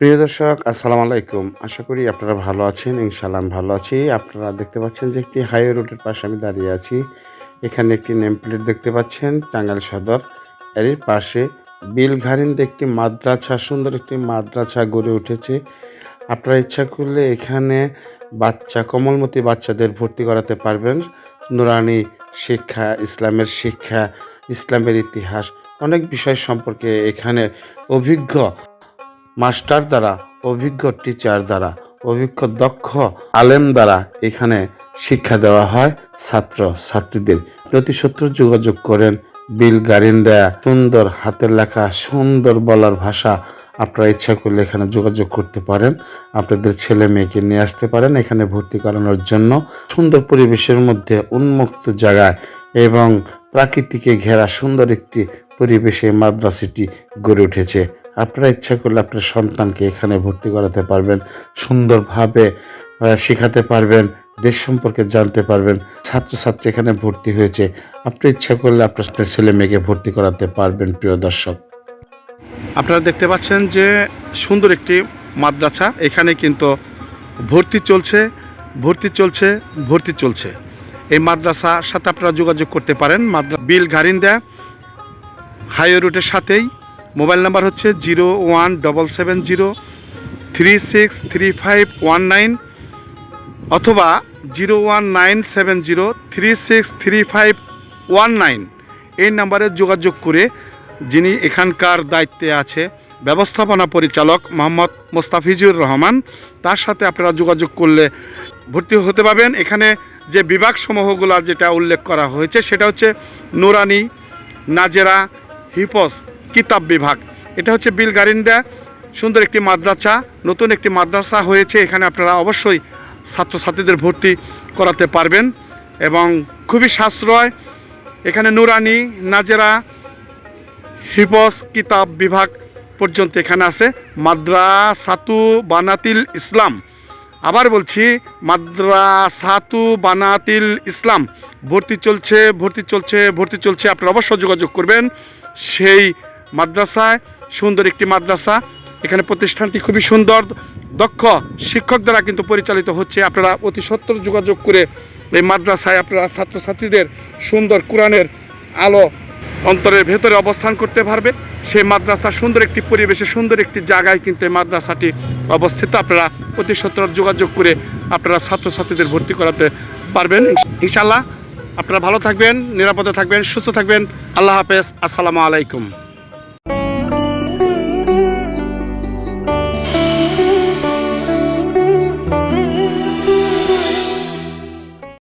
প্রিয় দর্শক, আসসালামু আলাইকুম। আশা করি আপনারা ভালো আছেন ইনশাল্লাহ ভালো আছি। আপনারা দেখতে পাচ্ছেন যে একটি হাইওয়ে রোডের পাশে আমি দাঁড়িয়ে আছি। এখানে একটি নেম প্লেট দেখতে পাচ্ছেন, টাঙ্গাইল সদর। এর পাশে বিলঘারিন্দে একটি মাদ্রাসা সুন্দর একটি মাদ্রাসা গড়ে উঠেছে। আপনারা ইচ্ছা করলে এখানে বাচ্চা, কমলমতি বাচ্চাদের ভর্তি করাতে পারবেন। নুরানি শিক্ষা, ইসলামের শিক্ষা, ইসলামের ইতিহাস, অনেক বিষয় সম্পর্কে এখানে অভিজ্ঞ মাস্টার দ্বারা, অভিজ্ঞ টিচার দ্বারা, অভিজ্ঞ দক্ষ আলেম দ্বারা এখানে শিক্ষা দেওয়া হয় ছাত্র, ছাত্রীদের। প্রতি সত্তর যোগাযোগ করেন, বিল গাড়িন দেয়া, সুন্দর হাতের লেখা, সুন্দর বলার ভাষা, আপনারা ইচ্ছা করলে এখানে যোগাযোগ করতে পারেন। আপনাদের ছেলে মেয়েকে নিয়ে আসতে পারেন এখানে ভর্তি করানোর জন্য। সুন্দর পরিবেশের মধ্যে উন্মুক্ত জায়গায় এবং প্রাকৃতিকে ঘেরা সুন্দর একটি পরিবেশে মাদ্রাসাটি গড়ে উঠেছে। আপনারা ইচ্ছা করলে আপনার সন্তানকে এখানে ভর্তি করাতে পারবেন, সুন্দরভাবে শেখাতে পারবেন, দেশ সম্পর্কে জানতে পারবেন, ছাত্রছাত্রী এখানে ভর্তি হয়েছে। আপনি ইচ্ছা করলে আপনার ছেলে মেয়েকে ভর্তি করাতে পারবেন, প্রিয় দর্শক। আপনারা দেখতে পাচ্ছেন যে সুন্দর একটি মাদ্রাসা, এখানে কিন্তু ভর্তি চলছে ভর্তি চলছে ভর্তি চলছে। এই মাদ্রাসার সাথে আপনারা যোগাযোগ করতে পারেন, মাদ্রা বিল গারিন্দা হাইওয়ে রুটের সাথেই। মোবাইল নাম্বার হচ্ছে zero one double seven zero three six three five one nine অথবা zero one nine seven zero three six three five one nine এই নাম্বারে যোগাযোগ করে যিনি এখানকার দায়িত্বে আছে, ব্যবস্থাপনা পরিচালক মোহাম্মদ মোস্তাফিজুর রহমান, তার সাথে আপনারা যোগাযোগ করলে ভর্তি হতে পারবেন। এখানে যে বিভাগসমূহগুলো যেটা উল্লেখ করা হয়েছে, সেটা হচ্ছে নুরানি, নাজেরা, হিপস কিতাব বিভাগ। এটা হচ্ছে বিল গারিন্দা সুন্দর একটি মাদ্রাসা, নতুন একটি মাদ্রাসা হয়েছে, এখানে আপনারা অবশ্যই ছাত্রছাত্রীদের ভর্তি করাতে পারবেন এবং খুবই সাশ্রয়। এখানে নুরানি, নাজেরা হিপস কিতাব বিভাগ পর্যন্ত এখানে আছে। মাদ্রাসাতু বানাতিল ইসলাম। আবার বলছি, মাদ্রাসাতু বানাতিল ইসলাম। ভর্তি চলছে ভর্তি চলছে ভর্তি চলছে। আপনারা অবশ্যই যোগাযোগ করবেন। সেই মাদ্রাসায়, সুন্দর একটি মাদ্রাসা। এখানে প্রতিষ্ঠানটি খুবই সুন্দর। দক্ষ শিক্ষক দ্বারা কিন্তু পরিচালিত হচ্ছে। আপনারা অতি সত্তর যোগাযোগ করে এই মাদ্রাসায় আপনারা ছাত্রছাত্রীদের সুন্দর কোরআনের আলো অন্তরের ভেতরে অবস্থান করতে পারবে। সেই মাদ্রাসা সুন্দর একটি পরিবেশে, সুন্দর একটি জায়গায় কিন্তু এই মাদ্রাসাটি অবস্থিত। আপনারা অতি সত্তর যোগাযোগ করে আপনারা ছাত্রছাত্রীদের ভর্তি করাতে পারবেন। ইনশাল্লাহ আপনারা ভালো থাকবেন, নিরাপদে থাকবেন, সুস্থ থাকবেন। আল্লাহ হাফেজ। আসসালামু আলাইকুম।